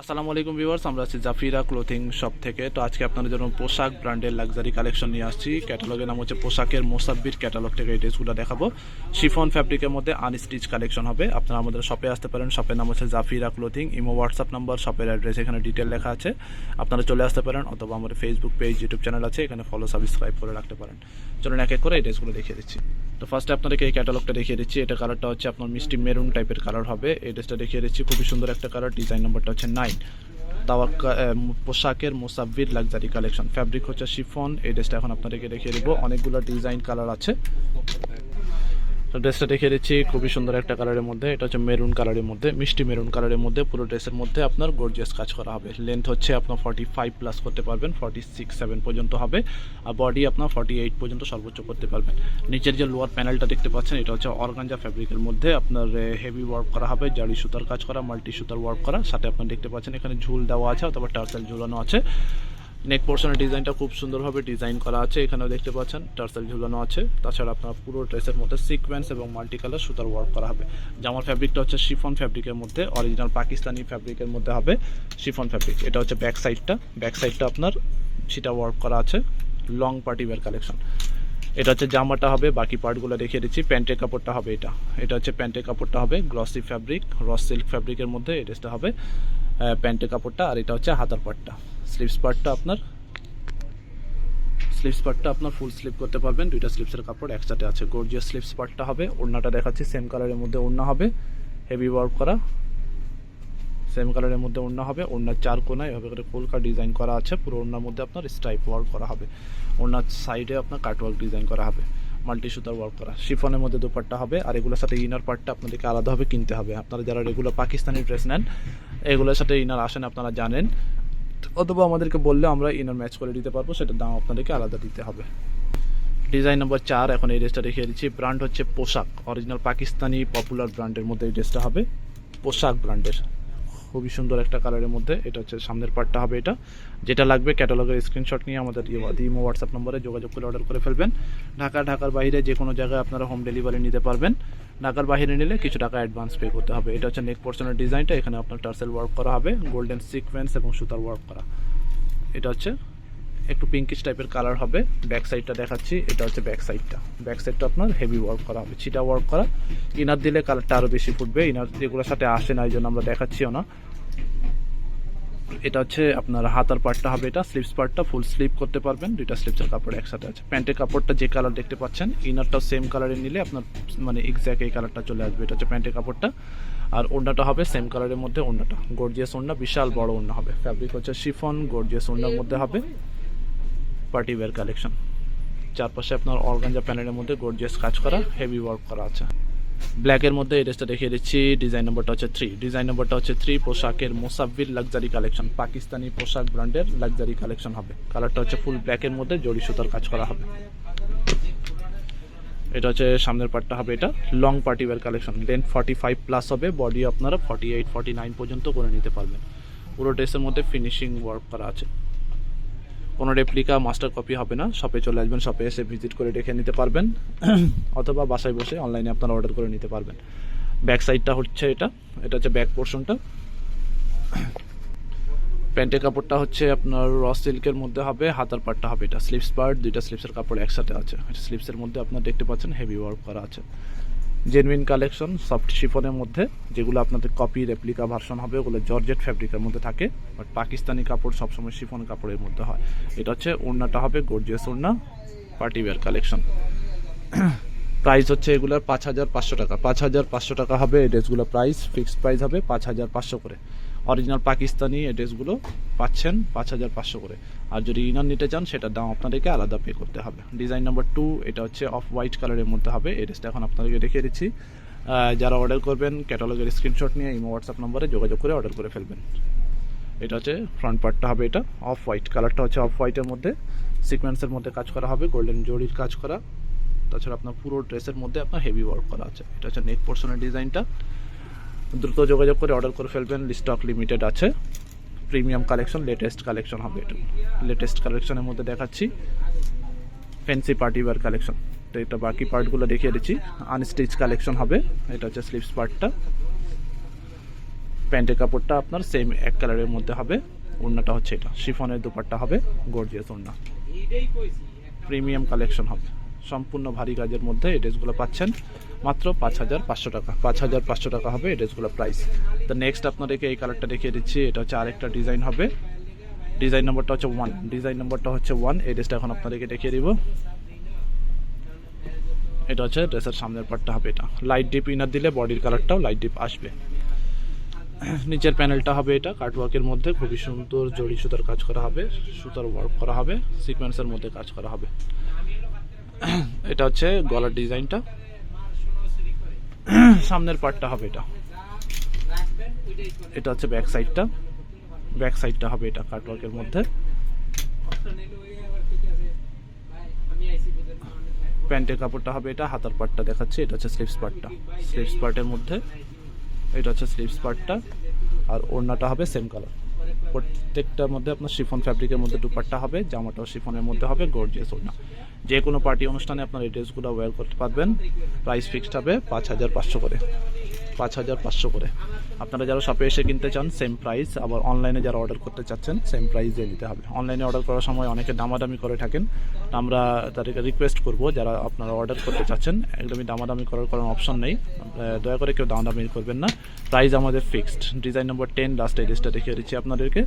আসসালামু আলাইকুম ভিউয়ার্স, আমরা আছি জাফিরা ক্লোথিং শপ থেকে। তো আজকে আপনাদের জন্য পোশাক ব্র্যান্ডের লাক্সারি কালেকশন নিয়ে আসছি। ক্যাটালগের নাম হচ্ছে পোশাকের মোসাব্বির ক্যাটালগ থেকে এই ড্রেসগুলো দেখাবো। শিফন ফ্যাব্রিকের মধ্যে আনস্টিচ কালেকশন হবে। আপনারা আমাদের শপে আসতে পারেন। শপের নাম হচ্ছে Zafira clothing. Imo WhatsApp number, শপের অ্যাড্রেস, এখানে ডিটেল লেখা আছে। আপনারা চলে আসতে পারেন অথবা আমাদের ফেসবুক পেজ ইউটিউব চ্যানেল আছে। এখানে ফলো সাবস্ক্রাইব করে রাখতে পারেন। চলুন এক এক করে এই ড্রেসগুলো দেখিয়ে দিচ্ছি। তো ফার্স্টে আপনাদেরকে এই ক্যাটালগটা দেখিয়ে দিচ্ছি। এটা কালারটা হচ্ছে আপনার মিষ্টি মেরুন টাইপের কালার হবে। এই ড্রেসটা দেখিয়ে দিচ্ছি। খুবই সুন্দর একটা কালার ডিজাইন নাম্বারটা হচ্ছে নাইন আহ, পোশাকের মোসাব্বির লাক্সারি কালেকশন ফ্যাব্রিক হচ্ছে শিফন এই ড্রেসটা এখন আপনাদেরকে দেখিয়ে দেবো। অনেকগুলো ডিজাইন কালার আছে। ড্রেসটা দেখিয়ে দিচ্ছি, খুবই সুন্দর একটা কালারের মধ্যে। এটা হচ্ছে মেরুন কালারের মধ্যে, মিষ্টি মেরুন কালারের মধ্যে। পুরো ড্রেসের মধ্যে আপনার গর্জিয়াস কাজ করা হবে। লেন্থ হচ্ছে আপনার ফর্টি ফাইভ প্লাস করতে পারবেন ফর্টি সিক্স সেভেন পর্যন্ত হবে। আর বডি আপনার ফর্টি এইট পর্যন্ত সর্বোচ্চ করতে পারবেন। নিচের যে লোয়ার প্যানেলটা দেখতে পাচ্ছেন, এটা হচ্ছে অর্গানজা ফ্যাব্রিকের মধ্যে আপনার হেভি ওয়ার্ক করা হবে, জারি সুতার কাজ করা মাল্টি সুতার ওয়ার্ক করা। সাথে আপনার দেখতে পাচ্ছেন, এখানে ঝুল দেওয়া আছে, অথবা টার্সেল ঝুলানো আছে। নেক পোর্শনের ডিজাইনটা খুব সুন্দরভাবে ডিজাইন করা আছে, এখানেও দেখতে পাচ্ছেন, টার্সেল ঝুলানো আছে, তাছাড়া আপনার পুরো ড্রেসের মধ্যে সিকোয়েন্স এবং মাল্টি কালার সুতার ওয়ার্ক করা হবে। জামার ফ্যাব্রিকটা হচ্ছে শিফন ফ্যাব্রিকের মধ্যে অরিজিনাল পাকিস্তানি ফ্যাব্রিকের মধ্যে হবে শিফন ফ্যাব্রিক এটা হচ্ছে ব্যাক সাইডটা ব্যাক সাইডটা আপনার সেটা ওয়ার্ক করা আছে লং পার্টি ওয়ার কালেকশন এটা হচ্ছে জামাটা হবে, বাকি পার্টগুলো দেখিয়ে দিচ্ছি। প্যান্টের কাপড়টা হবে এটা। এটা হচ্ছে প্যান্টের কাপড়টা হবে গ্লসি ফ্যাব্রিক রস সিল্ক ফ্যাব্রিকের মধ্যে ড্রেসটা হবে। প্যান্টের কাপড়টা আর এটা হচ্ছে হাতার পার্টটা স্লিভস পার্টটা আপনার স্লিভস পার্টটা আপনার ফুল স্লিভ করতে পারবেন। দুইটা স্লিভসের কাপড় একসাথে আছে। গর্জিয়াস স্লিভস পার্টটা হবে। ওড়নাটা দেখাচ্ছি সেম কালারের মধ্যে ওড়না হবে। হেভি ওয়ার্ক করা। সেম কালারের মধ্যে ওড়না হবে, ওড়নার চার কোনায় এভাবে করে ফুলকা ডিজাইন করা আছে, পুরো ওড়নার মধ্যে আপনার স্ট্রাইপ ওয়ার্ক করা হবে। ওড়নার সাইডে আপনার কাট ওয়ার্ক ডিজাইন করা হবে মাল্টি সুতার ওয়ার্ক করা। শিফনের মধ্যে দুপাট্টা হবে আর এগুলোর সাথে ইনার পার্টটা আপনাদেরকে আলাদাভাবে কিনতে হবে। আপনারা যারা রেগুলার পাকিস্তানি ড্রেস নেন, এগুলোর সাথে ইনার আসেন, আপনারা জানেন। অথবা আমাদেরকে বললে আমরা ইনার ম্যাচ করে দিতে পারব সেটার দাম আপনাদেরকে আলাদা দিতে হবে। ডিজাইন নম্বর চার, এখন এই ড্রেসটা দেখিয়ে দিচ্ছি। ব্র্যান্ড হচ্ছে পোশাক। অরিজিনাল পাকিস্তানি পপুলার ব্র্যান্ডের মধ্যে এই ড্রেসটা হবে। পোশাক ব্র্যান্ডের খুবই সুন্দর একটা কালারের মধ্যে। এটা হচ্ছে সামনের পার্টটা হবে এটা। যেটা লাগবে ক্যাটালগের স্ক্রিনশট নিয়ে আমাদের ইমো হোয়াটসঅ্যাপ নম্বরে যোগাযোগ করে অর্ডার করে ফেলবেন। ঢাকা, ঢাকার বাইরে যে কোনো জায়গায় আপনারা হোম ডেলিভারি নিতে পারবেন। ঢাকার বাইরে নিলে কিছু টাকা অ্যাডভান্স পে করতে হবে। এটা হচ্ছে নেক পোর্শনের ডিজাইনটা এখানে আপনার টার্সেল ওয়ার্ক করা হবে গোল্ডেন সিকোয়েন্স এবং সুতার ওয়ার্ক করা। এটা হচ্ছে একটু পিঙ্কিশ টাইপের কালার হবে। ব্যাক সাইডটা দেখাচ্ছি, এটা হচ্ছে ব্যাক সাইডটা ব্যাক সাইডটা আপনার হেভি ওয়ার্ক করা হবে, ছিটা ওয়ার্ক করা। ইনার দিলে কালারটা আরও বেশি ফুটবে ইনার যেগুলোর সাথে আসে না এই জন্য আমরা দেখাচ্ছিও না এটা হচ্ছে আপনার হাতার পার্টটা হবে এটা স্লিপস পার্টটা ফুল স্লিপ করতে পারবেন, দুইটা স্লিপসের কাপড় একসাথে আছে। প্যান্টের কাপড়টা যে কালার দেখতে পাচ্ছেন ইনারটাও সেম কালারের নিলে আপনার মানে এক্স্যাক্ট এই কালারটা চলে আসবে। এটা হচ্ছে প্যান্টের কাপড়টা। আর ওড়নাটা হবে সেম কালারের মধ্যে ওড়নাটা। গর্জিয়াস ওড়না, বিশাল বড় ওড়না হবে। ফ্যাব্রিক হচ্ছে শিফন গর্জিয়াস ওড়নার মধ্যে হবে। পার্টি ওয়্যার কালেকশন চারপাশে আপনার অর্গানজা প্যানেলের মধ্যে গর্জিয়াস কাজ করা হেভি ওয়ার্ক করা আছে। ব্ল্যাকের মধ্যে এই ড্রেসটা দেখিয়ে দিচ্ছি ডিজাইন নম্বরটা হচ্ছে থ্রি ডিজাইন নম্বরটা হচ্ছে থ্রি পোশাকের মোসাব্বির লাক্সারি কালেকশন পাকিস্তানি পোশাক ব্র্যান্ডের লাক্সারি কালেকশন হবে। কালারটা হচ্ছে ফুল ব্ল্যাকের মধ্যে জড়ি সুতার কাজ করা হবে। এটা হচ্ছে সামনের পার্টটা হবে এটা। Long party wear collection length forty five plus হবে বডি আপনারা ফর্টি এইট ফর্টি নাইন পর্যন্ত করে নিতে পারবেন। পুরো ড্রেসের মধ্যে ফিনিশিং ওয়ার্ক করা আছে। কোনো রেপ্লিকা মাস্টার কপি হবে না। শপে চলে আসবেন শপে এসে ভিজিট করে দেখে নিতে পারবেন। অথবা বাসায় বসে অনলাইনে আপনারা অর্ডার করে নিতে পারবেন। ব্যাক সাইডটা হচ্ছে এটা। এটা হচ্ছে ব্যাক পোর্শনটা প্যান্টের কাপড়টা হচ্ছে আপনার র সিল্কের মধ্যে হবে, হাতার পাটটা হবে। এটা স্লিপস পার্ট দুইটা স্লিপসের কাপড় একসাথে আছে। স্লিপসের মধ্যে আপনার দেখতে পাচ্ছেন হেভি ওয়ার্ক করা আছে। জেনুইন কালেকশন সফট শিফনের মধ্যে, যেগুলো আপনাদের কপি রেপ্লিকা ভার্সন হবে, ওগুলো জর্জেট ফ্যাব্রিকের মধ্যে থাকে বাট পাকিস্তানি কাপড় সবসময় শিফন কাপড়ের মধ্যে হয়। এটা হচ্ছে ওড়নাটা হবে গর্জিয়াস ওড়না পার্টিওয়ার কালেকশন প্রাইস হচ্ছে এগুলোর পাঁচ হাজার পাঁচশো টাকা। পাঁচ হাজার পাঁচশো টাকা হবে এই ড্রেসগুলো প্রাইস ফিক্সড প্রাইস হবে পাঁচ হাজার পাঁচশো করে। অরিজিনাল পাকিস্তানি এই ড্রেসগুলো পাচ্ছেন পাঁচ হাজার পাঁচশো করে। আর যদি ইনার নিতে চান, সেটার দাম আপনাদেরকে আলাদা পে করতে হবে। ডিজাইন নাম্বার টু এটা হচ্ছে অফ হোয়াইট কালারের মধ্যে হবে। এই ড্রেসটা এখন আপনাদেরকে দেখিয়ে দিচ্ছি। যারা অর্ডার করবেন ক্যাটালগের স্ক্রিনশট নিয়ে ইমো হোয়াটসঅ্যাপ নম্বরে যোগাযোগ করে অর্ডার করে ফেলবেন। এটা হচ্ছে ফ্রন্ট পার্টটা হবে এটা। অফ হোয়াইট কালারটা হচ্ছে অফ হোয়াইটের মধ্যে। সিকোয়েন্সের মধ্যে কাজ করা হবে গোল্ডেন জরির কাজ করা। তাছাড়া আপনার পুরো ড্রেসের মধ্যে আপনার হেভি ওয়ার্ক করা আছে। এটা হচ্ছে নেক পোর্শনের ডিজাইনটা দ্রুত যোগাযোগ করে অর্ডার করে ফেলবেন। স্টক লিমিটেড আছে। প্রিমিয়াম কালেকশন লেটেস্ট কালেকশন হবে এটা। লেটেস্ট কালেকশনের মধ্যে দেখাচ্ছি। ফ্যান্সি পার্টি ওয়্যার কালেকশন তো এটা বাকি পার্টগুলো দেখিয়ে দিচ্ছি। আনস্টিচ কালেকশন হবে। এটা হচ্ছে স্লিপস পার্টটা প্যান্টের কাপড়টা আপনার সেম এক কালারের মধ্যে হবে। ওড়নাটা হচ্ছে এটা। শিফনের দুপাট্টা হবে। গর্জিয়াস ওড়না। প্রিমিয়াম কালেকশন হবে। সম্পূর্ণ ভারী কাজের মধ্যে এই ড্রেসগুলো পাচ্ছেন। মাত্র পাঁচ হাজার পাঁচশো টাকা। পাঁচ হাজার পাঁচশো টাকা হবে এই ড্রেসগুলো প্রাইস তো নেক্সট আপনাদেরকে এই কালারটা দেখিয়ে দিচ্ছি। এটা হচ্ছে আরেকটা ডিজাইন হবে। ডিজাইন নম্বরটা হচ্ছে ওয়ান ডিজাইন নম্বরটা হচ্ছে ওয়ান এই ড্রেসটা এখন আপনাদেরকে দেখিয়ে দিব। এটা হচ্ছে ড্রেসের সামনের পার্টটা হবে এটা। লাইট ডিপ ইনার দিলে বডির কালারটাও লাইট ডিপ আসবে। নিচের প্যানেলটা হবে এটা। কাটওয়ার্কের মধ্যে খুবই সুন্দর, জড়ি সুতার কাজ করা হবে। সুতার ওয়ার্ক করা হবে। সিকোয়েন্সের মধ্যে কাজ করা হবে। এটা হচ্ছে গলার ডিজাইনটা। সামনের পার্টটা হবে এটা। এটা হচ্ছে ব্যাক সাইডটা। ব্যাক সাইডটা হবে এটা কাটওয়ার্কের মধ্যে। প্যান্টের কাপড়টা হবে এটা, হাতার পার্টটা দেখাচ্ছি, এটা হচ্ছে স্লিভস পার্টটা স্লিভস পার্টের মধ্যে, এটা হচ্ছে স্লিভস পার্টটা আর ওড়নাটা হবে সেম কালার। প্রত্যেকটার মধ্যে আপনার শিফন ফ্যাব্রিকের মধ্যে দুপাট্টা হবে, জামাটাও শিফনের মধ্যে হবে, গর্জিয়াস ওড়না। যে কোনো পার্টি অনুষ্ঠানে আপনার এই ড্রেসগুলো ওয়্যার করতে পারবেন। প্রাইস ফিক্সড হবে পাঁচ হাজার পাঁচশো করে। পাঁচ হাজার পাঁচশো করে। আপনারা যারা শপে এসে কিনতে চান সেম প্রাইস আবার অনলাইনে যারা অর্ডার করতে চাচ্ছেন সেম প্রাইস দিয়ে নিতে হবে। অনলাইনে অর্ডার করার সময় অনেকে দামাদামি করে থাকেন। আমরা তাদেরকে রিকোয়েস্ট করব যারা আপনারা অর্ডার করতে চাচ্ছেন। একদমই দামাদামি করার কোনো অপশন নেই। দয়া করে কেউ দামাদামি করবেন না। প্রাইস আমাদের fixed design number ten last এই ড্রেসটা দেখিয়ে দিচ্ছি আপনাদেরকে।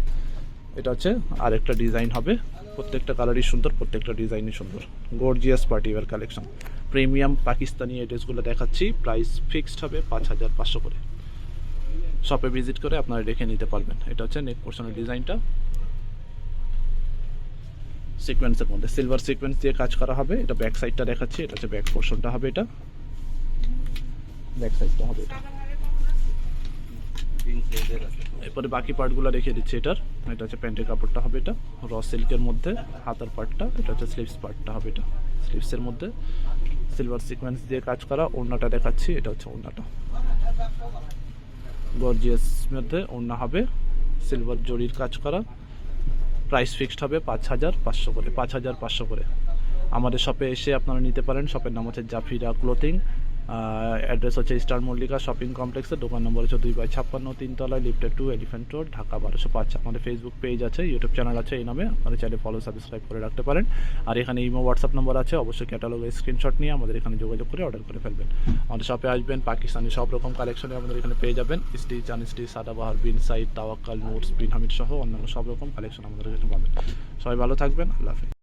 এটা হচ্ছে আরেকটা ডিজাইন হবে। প্রত্যেকটা কালারই সুন্দর, প্রত্যেকটা ডিজাইনই সুন্দর। Gorgeous party wear collection premium Pakistani এই ড্রেসগুলো দেখাচ্ছি প্রাইস ফিক্সড হবে পাঁচ হাজার পাঁচশো করে। শপে ভিজিট করে আপনারা দেখে নিতে পারবেন। এটা হচ্ছে নেক পোর্শনের ডিজাইনটা সিকোয়েন্সের মধ্যে সিলভার সিকোয়েন্স দিয়ে কাজ করা হবে। এটা ব্যাক সাইডটা দেখাচ্ছি, এটা হচ্ছে ব্যাক পোর্শনটা হবে এটা। ব্যাক সাইডটা হবে এটা। এরপরে বাকি পার্টগুলো রেখে দিচ্ছি এটার। এটা হচ্ছে প্যান্টের কাপড়টা হবে এটা, র সিল্কের মধ্যে, হাতার পার্টটা, এটা হচ্ছে স্লিভস পার্টটা হবে এটা। স্লিভসের মধ্যে সিলভার সিকোয়েন্স দিয়ে কাজ করা ওড়নাটা দেখাচ্ছি, এটা হচ্ছে ওড়নাটা। গর্জিয়াস মধ্যে ওড়না হবে সিলভার জরির কাজ করা। প্রাইস ফিক্সড হবে পাঁচ হাজার পাঁচশো করে, পাঁচ হাজার পাঁচশো করে। আমাদের শপে এসে আপনারা নিতে পারেন শপের নাম হচ্ছে জাফিরা ক্লোথিং অ্যাড্রেস হচ্ছে স্টার মল্লিকা শপিং কমপ্লেক্সের দোকান নম্বর হচ্ছে দুই বাই ছাপ্পান্ন, তিনতলায় lifted two elephant road Dhaka বারোশো পাঁচ। আমাদের ফেসবুক পেজ আছে ইউটিউব চ্যানেল আছে, এই নামে আপনারা চাইলে ফলো সাবস্ক্রাইব করে রাখতে পারেন। আর এখানে ইমো হোয়াটসঅ্যাপ নম্বর আছে, অবশ্যই ক্যাটালগের স্ক্রিনশট নিয়ে আমাদের এখানে যোগাযোগ করে অর্ডার করে ফেলবেন। আমাদের শপে আসবেন, পাকিস্তানি সব রকম কালেকশনে আমাদের এখানে পেয়ে যাবেন। স্টিচ আনস্টিচ সাদাবাহার বিন সাইড তাওয়াক্কাল, নোটস বিন হামিদ সহ অন্যান্য সব রকম কালেকশন আমাদের এখানে পাবেন। সবাই ভালো থাকবেন, আল্লাহ হাফিজ।